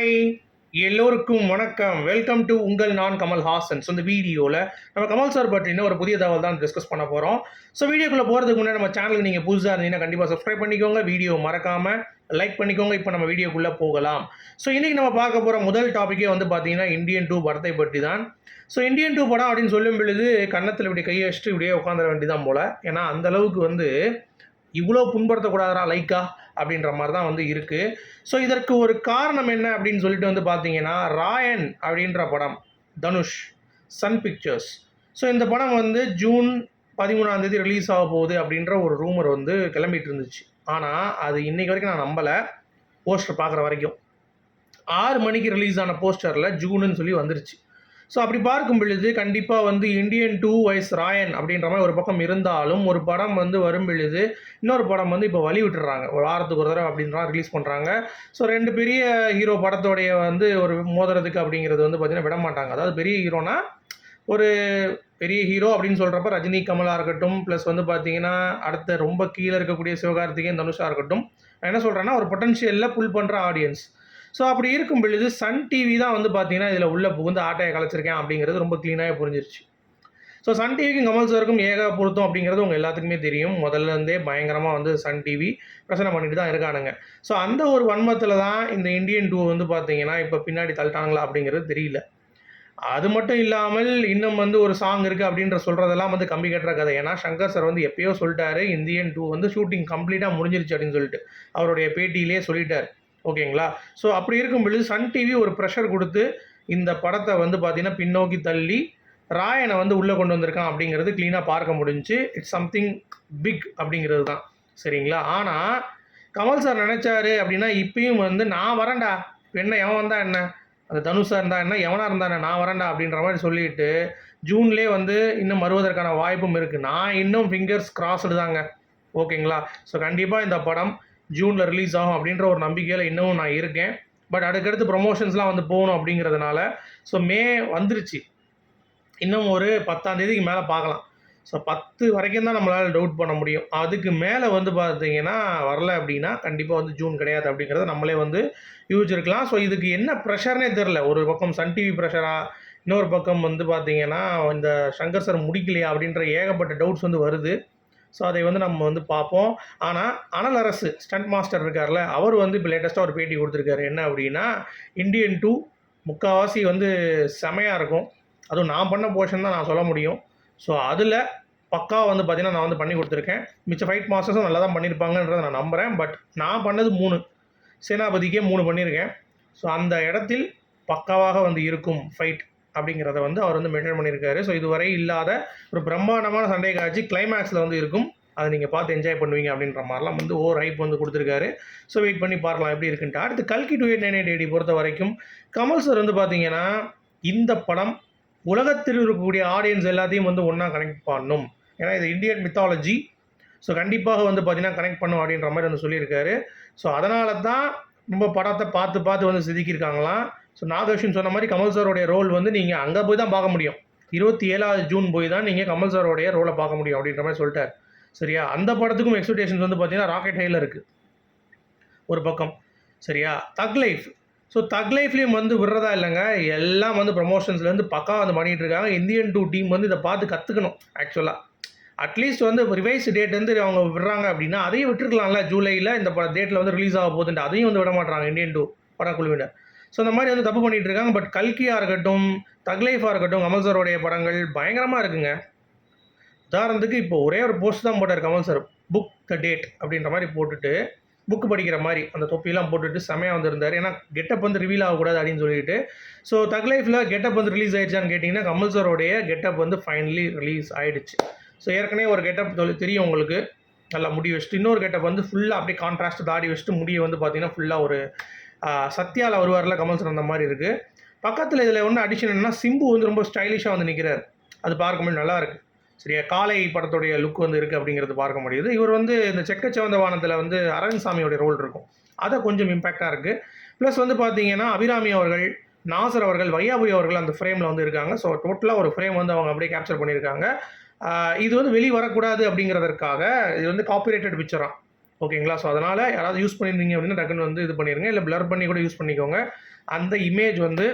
Hi எல்லோருக்கும் வணக்கம். Welcome to உங்கள் நான் கமல் ஹாசன். ஸோ இந்த வீடியோவில் நம்ம கமல் சார் பற்றின ஒரு புதிய தகவல் தான் டிஸ்கஸ் பண்ண போகிறோம் ஸோ வீடியோக்குள்ளே போகிறதுக்கு முன்னாடி நம்ம சேனலுக்கு நீங்கள் புதுசாக இருந்தீங்கன்னா கண்டிப்பாக சப்ஸ்கிரைப் பண்ணிக்கோங்க. வீடியோ மறக்காமல் லைக் பண்ணிக்கோங்க. இப்போ நம்ம வீடியோக்குள்ளே போகலாம். ஸோ இன்றைக்கி நம்ம பார்க்க போகிற முதல் டாப்பிக்கே வந்து பார்த்தீங்கன்னா இந்தியன் டூ படத்தை பற்றி தான் ஸோ இந்தியன் டூ படம் அப்படின்னு சொல்லும் பொழுது கன்னத்தில் இப்படி கையை வச்சுட்டு இப்படியே உட்காந்துட வேண்டியதான் போல். ஏன்னா அந்த அளவுக்கு வந்து இவ்வளோ புண்படுத்தக்கூடாதா லைக்கா? அப்படின்ற மாதிரி தான் வந்து இருக்குது ஸோ இதற்கு ஒரு காரணம் என்ன அப்படின்னு சொல்லிட்டு வந்து பார்த்தீங்கன்னா ராயன் அப்படின்ற படம் தனுஷ் சன் பிக்சர்ஸ். ஸோ இந்த படம் வந்து ஜூன் பதிமூணாம் தேதி ரிலீஸ் ஆக போகுது அப்படின்ற ஒரு ரூமர் வந்து கிளம்பிட்டு இருந்துச்சு. ஆனால் அது இன்னைக்கு வரைக்கும் நான் நம்பலை. போஸ்டர் பார்க்குற வரைக்கும். ஆறு மணிக்கு ரிலீஸ் ஆன போஸ்டரில் ஜூனுன்னு சொல்லி வந்துருச்சு. ஸோ அப்படி பார்க்கும் பொழுது கண்டிப்பாக வந்து இந்தியன் டூ வைஸ் ராயன் அப்படின்ற மாதிரி ஒரு பக்கம் இருந்தாலும் ஒரு படம் வந்து வரும் பொழுது இன்னொரு படம் வந்து இப்போ வழி விட்டுறாங்க ஒரு வாரத்துக்கு ஒரு தடவை அப்படின்ற ரிலீஸ் பண்ணுறாங்க ஸோ ரெண்டு பெரிய ஹீரோ படத்தோடைய வந்து ஒரு மோதுறதுக்கு அப்படிங்கிறது வந்து பார்த்திங்கன்னா விட மாட்டாங்க. அதாவது பெரிய ஹீரோனா ஒரு பெரிய ஹீரோ அப்படின்னு சொல்கிறப்ப ரஜினி கமலாக இருக்கட்டும் ப்ளஸ் வந்து பார்த்தீங்கன்னா அடுத்த ரொம்ப கீழே இருக்கக்கூடிய சிவகார்த்திகேயன் தனுஷாக இருக்கட்டும். நான் என்ன சொல்கிறேன்னா ஒரு பொட்டன்ஷியலில் புல் பண்ணுற ஆடியன்ஸ் ஸோ அப்படி இருக்கும் பொழுது சன் டிவி தான் வந்து பார்த்தீங்கன்னா இதில் உள்ளே புகுந்து ஆட்டையை கலைச்சிருக்கேன் அப்படிங்கிறது ரொம்ப க்ளீனாக புரிஞ்சிருச்சு. ஸோ சன் டிவிக்கும் கமல் சாருக்கும் ஏக பொருத்தம் அப்படிங்கிறது உங்கள் எல்லாத்துக்குமே தெரியும். முதல்ல இருந்தே பயங்கரமாக வந்து சன் டிவி பிரச்சனை பண்ணிட்டு தான் இருக்கானுங்க. ஸோ அந்த ஒரு வன்மத்தில் தான் இந்த இந்தியன் டூ வந்து பார்த்தீங்கன்னா இப்போ பின்னாடி தள்ளிட்டாங்களா அப்படிங்கிறது தெரியல. அது மட்டும் இல்லாமல் இன்னும் வந்து ஒரு சாங் இருக்குது அப்படின்ற சொல்கிறதெல்லாம் வந்து கம்பி கட்டுற கதை. ஏன்னா சங்கர் சார் வந்து எப்பயோ சொல்லிட்டாரு இந்தியன் டூ வந்து ஷூட்டிங் கம்ப்ளீட்டாக முடிஞ்சிருச்சு அப்படின்னு சொல்லிட்டு. அவருடைய பேட்டியிலே சொல்லிட்டார். ஓகேங்களா? ஸோ அப்படி இருக்கும் பொழுது சன் டிவி ஒரு ப்ரெஷர் கொடுத்து இந்த படத்தை வந்து பார்த்தீங்கன்னா பின்னோக்கி தள்ளி ராயனை வந்து உள்ளே கொண்டு வந்திருக்கான் அப்படிங்கிறது க்ளீனாக பார்க்க முடிஞ்சு இட்ஸ் சம்திங் பிக் அப்படிங்கிறது தான். சரிங்களா? ஆனால் கமல் சார் நினச்சாரு அப்படின்னா இப்பயும் வந்து நான் வரேன்டா என்ன எவன் வந்தா என்ன? அந்த தனுஷாக இருந்தா என்ன? எவனாக இருந்தா என்ன? நான் வரேன்டா அப்படின்ற மாதிரி சொல்லிட்டு ஜூன்லேயே வந்து இன்னும் வருவதற்கான வாய்ப்பும் இருக்குது நான் இன்னும் ஃபிங்கர்ஸ் கிராஸ்டு தாங்க. ஓகேங்களா? ஸோ கண்டிப்பாக இந்த படம் ஜூனில் ரிலீஸ் ஆகும் அப்படின்ற ஒரு நம்பிக்கையில் இன்னமும் நான் இருக்கேன். பட் அதுக்கடுத்து ப்ரொமோஷன்ஸ்லாம் வந்து போகணும் அப்படிங்கிறதுனால ஸோ மே வந்துருச்சு. இன்னும் ஒரு பத்தாம் தேதிக்கு மேலே பார்க்கலாம். ஸோ பத்து வரைக்கும் தான் நம்மளால் டவுட் பண்ண முடியும். அதுக்கு மேலே வந்து பார்த்தீங்கன்னா வரல அப்படின்னா கண்டிப்பாக வந்து ஜூன் கிடையாது அப்படிங்கிறத நம்மளே வந்து யூகிச்சிருக்கலாம் ஸோ இதுக்கு என்ன ப்ரெஷர்னே தெரில ஒரு பக்கம் சன் டிவி ப்ரெஷராக இன்னொரு பக்கம் வந்து பார்த்தீங்கன்னா இந்த சங்கர் சார் முடிக்கலையா அப்படின்ற ஏகப்பட்ட டவுட்ஸ் வந்து வருது. ஸோ அதை வந்து நம்ம வந்து பார்ப்போம். ஆனால் அனல் அரசு ஸ்டண்ட் மாஸ்டர் இருக்கார்ல அவர் வந்து இப்போ லேட்டஸ்ட்டாக ஒரு பேட்டி கொடுத்துருக்காரு. என்ன அப்படின்னா இந்தியன் டூ முக்கால்வாசி வந்து செமையாக இருக்கும். அதுவும் நான் பண்ண போர்ஷன் தான் நான் சொல்ல முடியும். ஸோ அதில் பக்காவாக வந்து பார்த்திங்கன்னா நான் வந்து பண்ணி கொடுத்துருக்கேன். மிச்ச ஃபைட் மாஸ்டர்ஸும் நல்லா தான் பண்ணியிருப்பாங்கன்றதை நான் நம்புகிறேன் பட் நான் பண்ணது மூணு. சேனாபதிக்கே மூணு பண்ணியிருக்கேன் ஸோ அந்த இடத்தில் பக்காவாக வந்து இருக்கும் ஃபைட் அப்படிங்கிறத வந்து அவர் வந்து மென்ஷன் பண்ணியிருக்காரு. ஸோ இதுவரை இல்லாத ஒரு பிரம்மாண்டமான சண்டை காட்சி கிளைமேக்ஸில் வந்து இருக்கும். அதை நீங்கள் பார்த்து என்ஜாய் பண்ணுவீங்க அப்படின்ற மாதிரிலாம் வந்து ஓவர் ஹைப் வந்து கொடுத்துருக்காரு. ஸோ வெயிட் பண்ணி பார்க்கலாம் எப்படி இருக்குன்ட்டு. அடுத்து கல்கி two eight nine eight eighty பொறுத்த வரைக்கும் கமல் சார் வந்து பார்த்தீங்கன்னா இந்த படம் உலகத்தில் இருக்கக்கூடிய ஆடியன்ஸ் எல்லாத்தையும் வந்து ஒன்றா கனெக்ட் பண்ணணும் ஏன்னா இது இந்தியன் மித்தாலஜி ஸோ கண்டிப்பாக வந்து பார்த்திங்கன்னா கனெக்ட் பண்ணும் அப்படின்ற மாதிரி வந்து சொல்லியிருக்காரு. ஸோ அதனால தான் ரொம்ப படத்தை பார்த்து பார்த்து வந்து செதுக்கியிருக்காங்களாம் ஸோ நாகர்ஷன் சொன்ன மாதிரி கமல் சாரோடைய ரோல் வந்து நீங்கள் அங்கே போய் தான் பார்க்க முடியும். இருபத்தி ஏழாவது ஜூன் போய் தான் நீங்கள் கமல் சாரோடைய ரோலை பார்க்க முடியும் அப்படின்ற மாதிரி சொல்லிட்டார். சரியா? அந்த படத்துக்கும் எக்ஸ்பெக்டேஷன்ஸ் வந்து பார்த்தீங்கன்னா ராக்கெட் ஹையில் இருக்குது ஒரு பக்கம். சரியா? தக் லைஃப் ஸோ தக் லைஃப்லேயும் வந்து விடுறதா இல்லைங்க. எல்லாம் வந்து ப்ரமோஷன்ஸ்லேருந்து பக்கா வந்து பண்ணிகிட்டு இருக்காங்க. இந்தியன் டூ டீம் வந்து இதை பார்த்து கற்றுக்கணும் ஆக்சுவலாக அட்லீஸ்ட் வந்து ரிவைஸ் டேட் வந்து அவங்க விடுறாங்க அப்படின்னா அதையும் விட்டுருக்கலாம்ல. ஜூலையில் இந்த பட டேட்டில் வந்து ரிலீஸ் ஆக போகுதுன்ட்டு அதையும் வந்து விட மாட்டாங்க இந்தியன் டூ படக்குழுவினர். ஸோ இந்த மாதிரி வந்து தப்பு பண்ணிகிட்டு இருக்காங்க. பட் கல்கியாக இருக்கட்டும் தக்லைஃபாக இருக்கட்டும் கமல் சாரோடைய படங்கள் பயங்கரமாக இருக்குங்க. உதாரணத்துக்கு இப்போ ஒரே ஒரு போஸ்ட் தான் போட்டார் Kamal sir. Book the date அப்படின்ற மாதிரி போட்டுட்டு புக் படிக்கிற மாதிரி அந்த தொப்பிலாம் போட்டுட்டு செமையாக வந்திருந்தார். ஏன்னா கெட்டப் வந்து ரிவீல் ஆகக்கூடாது அப்படின்னு சொல்லிட்டு. ஸோ தக் லைஃப்பில் கெட்டப் வந்து ரிலீஸ் ஆயிடுச்சான்னு கேட்டிங்கன்னா கமல் சாரோடைய கெட்டப் வந்து ஃபைனலி ரிலீஸ் ஆயிடுச்சு. ஸோ ஏற்கனவே ஒரு கெட்டப் தெரியும் உங்களுக்கு. நல்லா முடி வச்சுட்டு. இன்னொரு கெட்டப் வந்து ஃபுல்லாக அப்படியே கான்ட்ராஸ்ட் தாடி வச்சுட்டு முடியை வந்து பார்த்தீங்கன்னா ஃபுல்லாக ஒரு சத்யாவில் வருவார்ல கமல் சார் அந்த மாதிரி இருக்குது பக்கத்தில் இதில் ஒன்று அடிஷன் என்னன்னா சிம்பு வந்து ரொம்ப ஸ்டைலிஷாக வந்து நிற்கிறார் அது பார்க்கும்போது நல்லா இருக்குது சரியா? காலை படத்துடைய லுக் வந்து இருக்குது அப்படிங்கிறது பார்க்க முடியுது. இவர் வந்து இந்த செக்கச்சவந்த வானத்தில் வந்து அரவிந்த்சாமியோடைய ரோல் இருக்கும். அதை கொஞ்சம் இம்பேக்டாக இருக்குது ப்ளஸ் வந்து பார்த்தீங்கன்னா அபிராமி அவர்கள் நாசர் அவர்கள் வையாபுரி அவர்கள் அந்த ஃப்ரேமில் வந்து இருக்காங்க. ஸோ டோட்டலாக ஒரு ஃப்ரேம் வந்து அவங்க அப்படியே கேப்சர் பண்ணியிருக்காங்க. இது வந்து வெளியே வரக்கூடாது அப்படிங்கிறதற்காக இது வந்து காப்பிரைட்டட் பிக்சராக ஓகேங்களா? ஸோ அதனால் யாராவது யூஸ் பண்ணியிருந்தீங்க அப்படின்னா டக்குன்னு வந்து இது பண்ணிடுங்க இல்லை ப்ளர் பண்ணி கூட யூஸ் பண்ணிக்கோங்க. அந்த இமேஜ் வந்து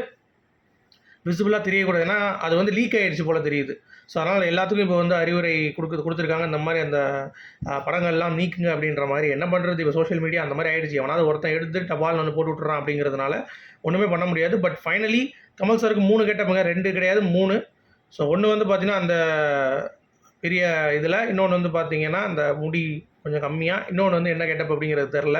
விசிபிளாக தெரியக்கூடாது. ஏன்னா அது வந்து லீக் ஆகிடுச்சு போல் தெரியுது. ஸோ அதனால் எல்லாத்துக்கும் இப்போ வந்து அறிவுரை கொடுக்கு கொடுத்துருக்காங்க. இந்த மாதிரி அந்த படங்கள்லாம் நீக்குங்க அப்படின்ற மாதிரி. என்ன பண்ணுறது இப்போ சோஷியல் மீடியா அந்த மாதிரி ஆகிடுச்சு எவனாவது ஒருத்தன் எடுத்து டபால் ஒன்று போட்டு விட்டுறான் அப்படிங்கிறதுனால ஒன்றுமே பண்ண முடியாது. பட் ஃபைனலி கமல் சாருக்கு மூணு கேட்டப்பங்க ரெண்டு கிடையாது மூணு. ஸோ ஒன்று வந்து பார்த்திங்கன்னா அந்த பெரிய இதில். இன்னொன்று வந்து பார்த்தீங்கன்னா அந்த முடி கொஞ்சம் கம்மியாக இன்னொன்று வந்து என்ன கெட்டப் அப்படிங்கிறது தெரில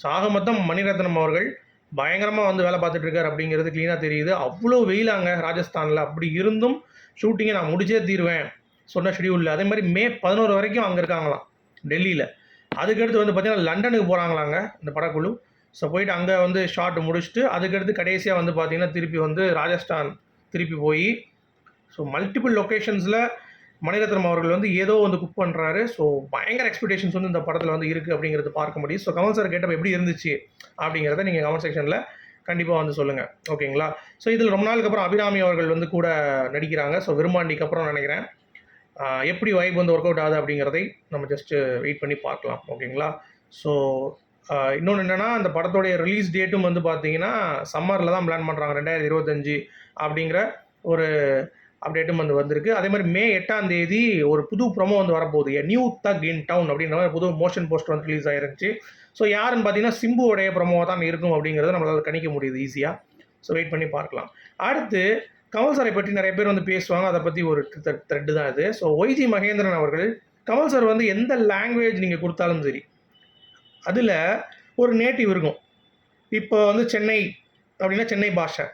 ஸோ ஆக மொத்தம் மணிரத்னம் அவர்கள் பயங்கரமாக வந்து வேலை பார்த்துட்ருக்கார் அப்படிங்கிறது க்ளீனாக தெரியுது. அவ்வளோ வெயிலாங்க ராஜஸ்தானில். அப்படி இருந்தும் ஷூட்டிங்கை நான் முடிச்சே தீருவேன் சொன்ன ஷெடியூலில் அதே மாதிரி மே பதினோரு வரைக்கும் அங்கே இருக்காங்களாம் டெல்லியில். அதுக்கடுத்து வந்து பார்த்தீங்கன்னா லண்டனுக்கு போகிறாங்களாங்க இந்த படக்குழு. ஸோ போயிட்டு அங்கே வந்து ஷார்ட் முடிச்சுட்டு அதுக்கடுத்து கடைசியாக வந்து பார்த்திங்கன்னா திருப்பி வந்து ராஜஸ்தான் திருப்பி போய் ஸோ மல்டிபிள் லொக்கேஷன்ஸில் மணிரத்னம் அவர்கள் வந்து ஏதோ வந்து குக் பண்ணுறாரு ஸோ பயங்கர எக்ஸ்பெக்டேஷன்ஸ் வந்து இந்த படத்தில் வந்து இருக்குது அப்படிங்கிறது பார்க்க முடியும். ஸோ கமல் சார் கேட்டப் எப்படி இருந்துச்சு அப்படிங்கிறத நீங்கள் கமெண்ட் செக்ஷனில் கண்டிப்பாக வந்து சொல்லுங்கள் ஓகேங்களா ஸோ இதில் ரொம்ப நாளுக்கு அப்புறம் அபிராமி அவர்கள் வந்து கூட நடிக்கிறாங்க. ஸோ விரும்பாண்டிக்கு அப்புறம் நினைக்கிறேன். எப்படி வைப் வந்து ஒர்க் அவுட் ஆகுது அப்படிங்கிறதை நம்ம ஜஸ்ட்டு வெயிட் பண்ணி பார்க்கலாம். ஓகேங்களா ஸோ இன்னொன்று என்னென்னா அந்த படத்தோடைய ரிலீஸ் டேட்டும் வந்து பார்த்தீங்கன்னா சம்மரில் தான் பிளான் பண்ணுறாங்க ரெண்டாயிரத்தி இருபத்தஞ்சி அப்படிங்கிற ஒரு அப்டேட்டும் வந்து வந்திருக்கு. அதே மாதிரி மே எட்டாம் தேதி ஒரு புது ப்ரோமோ வந்து வரப்போகுது. நியூ தக் இன் டவுன் அப்படின்ற மாதிரி புது மோஷன் போஸ்டர் வந்து ரிலீஸ் ஆயிருந்துச்சு. ஸோ யாருன்னு பார்த்தீங்கன்னா சிம்புவோடைய ப்ரோமோவாக தான் இருக்கும் அப்படிங்கிறத நம்மளால் கணிக்க முடியுது ஈஸியாக ஸோ வெயிட் பண்ணி பார்க்கலாம். அடுத்து கமல் சாரை பற்றி நிறைய பேர் வந்து பேசுவாங்க. அதை பற்றி ஒரு த்ரெட்டு தான் இது. ஸோ ஒய்ஜி மகேந்திரன் அவர்கள் கமல் சார் வந்து எந்த லாங்குவேஜ் நீங்கள் கொடுத்தாலும் சரி அதில் ஒரு நேட்டிவ் இருக்கும். இப்போ வந்து சென்னை அப்படின்னா சென்னை பாஷை.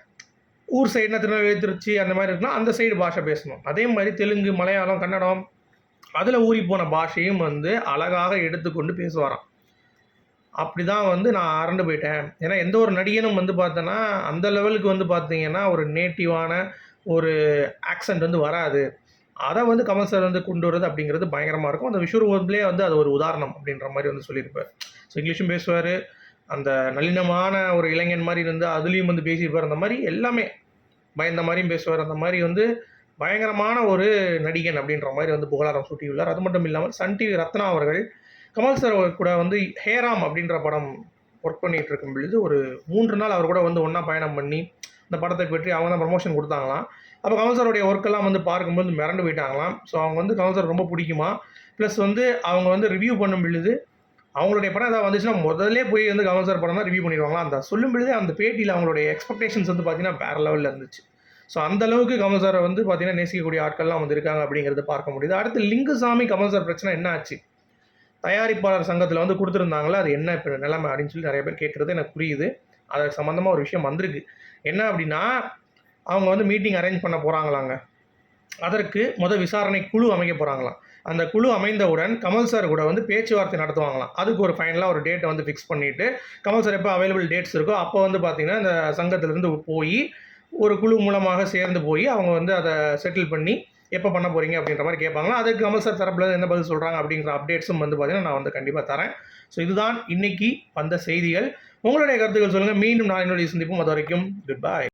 ஊர் சைடுனா திருநெல்வேலி திருச்சி அந்த மாதிரி இருக்குன்னா அந்த சைடு பாஷை பேசணும். அதே மாதிரி தெலுங்கு மலையாளம் கன்னடம் அதில் ஊறி போன பாஷையும் வந்து அழகாக எடுத்துக்கொண்டு பேசுவாராம். அப்படி தான் வந்து நான் அரண்டு போயிட்டேன். ஏன்னா எந்த ஒரு நடிகனும் வந்து பார்த்தோன்னா அந்த லெவலுக்கு வந்து பார்த்தீங்கன்னா ஒரு நேட்டிவான ஒரு ஆக்சென்ட் வந்து வராது. அதை வந்து கமல் சார் வந்து கொண்டு வரது அப்படிங்கிறது பயங்கரமாக இருக்கும். அந்த விஸ்வரூபத்திலே வந்து அது ஒரு உதாரணம் அப்படின்ற மாதிரி வந்து சொல்லியிருப்பார். ஸோ இங்கிலீஷும் பேசுவார். அந்த நளினமான ஒரு இளைஞன் மாதிரி இருந்து அதுலேயும் வந்து பேசியிருப்பார். அந்த மாதிரி எல்லாமே பயந்த மாதிரியும் பேசுவார். அந்த மாதிரி வந்து பயங்கரமான ஒரு நடிகன் அப்படின்ற மாதிரி வந்து புகழாரம் சூட்டியுள்ளார். அது மட்டும் இல்லாமல் சன் டிவி ரத்னா அவர்கள் கமல் சார் கூட வந்து ஹேராம் அப்படின்ற படம் ஒர்க் பண்ணிகிட்டு இருக்கும் பொழுது ஒரு மூன்று நாள் அவர் கூட வந்து ஒன்றா பயணம் பண்ணி இந்த படத்தை பற்றி அவங்க தான் ப்ரமோஷன் கொடுத்தாங்களாம். அப்போ கமல் சாருடைய ஒர்க்கெல்லாம் வந்து பார்க்கும்போது மிரண்டு போயிட்டாங்களாம். ஸோ அவங்க வந்து கமல் சார் ரொம்ப பிடிக்குமா? ப்ளஸ் வந்து அவங்க வந்து ரிவ்யூ பண்ணும் பொழுது அவங்களுடைய படம் ஏதாவது வந்துச்சுன்னா முதல்ல போய் வந்து கமல் சார் படம் தான் ரிவ்யூ பண்ணிடுவாங்களா? அந்த சொல்லும் பொழுதே அந்த பேட்டியில் அவங்களுடைய எக்ஸ்பெக்டேஷன்ஸ் வந்து பார்த்தீங்கன்னா வேறு லெவலில் இருந்துச்சு. ஸோ அந்த அளவுக்கு கமல் சாரை வந்து பார்த்தீங்கன்னா நேசிக்கக்கூடிய ஆட்கள்லாம் வந்து இருக்காங்க அப்படிங்கிறத பார்க்க முடியுது. அடுத்து லிங்குசாமி கமல் சார் பிரச்சனை என்ன ஆச்சு? தயாரிப்பாளர் சங்கத்தில் வந்து கொடுத்துருந்தாங்களா அது என்ன இப்போ நிலைமை அப்படின்னு சொல்லி நிறைய பேர் கேட்குறது எனக்கு புரியுது. அதுக்கு சம்மந்தமாக ஒரு விஷயம் வந்திருக்கு. என்ன அப்படின்னா அவங்க வந்து மீட்டிங் அரேஞ்ச் பண்ண போகிறாங்களாங்க அதற்கு முத விசாரணை குழு அமைக்க போகிறாங்களாம் அந்த குழு அமைந்தவுடன் கமல் சார் கூட வந்து பேச்சுவார்த்தை நடத்துவாங்களாம். அதுக்கு ஒரு ஃபைனலாக ஒரு டேட்டை வந்து ஃபிக்ஸ் பண்ணிவிட்டு கமல் சார் எப்போ அவைலபிள் டேட்ஸ் இருக்கோ அப்போ வந்து பார்த்திங்கன்னா இந்த சங்கத்திலேருந்து போய் ஒரு குழு மூலமாக சேர்ந்து போய் அவங்க வந்து அதை செட்டில் பண்ணி எப்போ பண்ண போகிறீங்க அப்படின்ற மாதிரி கேட்பாங்களா அதுக்கு கமல் சார் தரப்பில் என்ன பதில் சொல்கிறாங்க அப்படிங்கிற அப்டேட்ஸும் வந்து பார்த்தீங்கன்னா நான் வந்து கண்டிப்பாக தரேன். ஸோ இதுதான் இன்றைக்கி வந்த செய்திகள். உங்களுடைய கருத்துக்கள் சொல்லுங்கள் மீண்டும் நான் என்னுடைய சந்திப்போம் அது வரைக்கும். குட் பாய்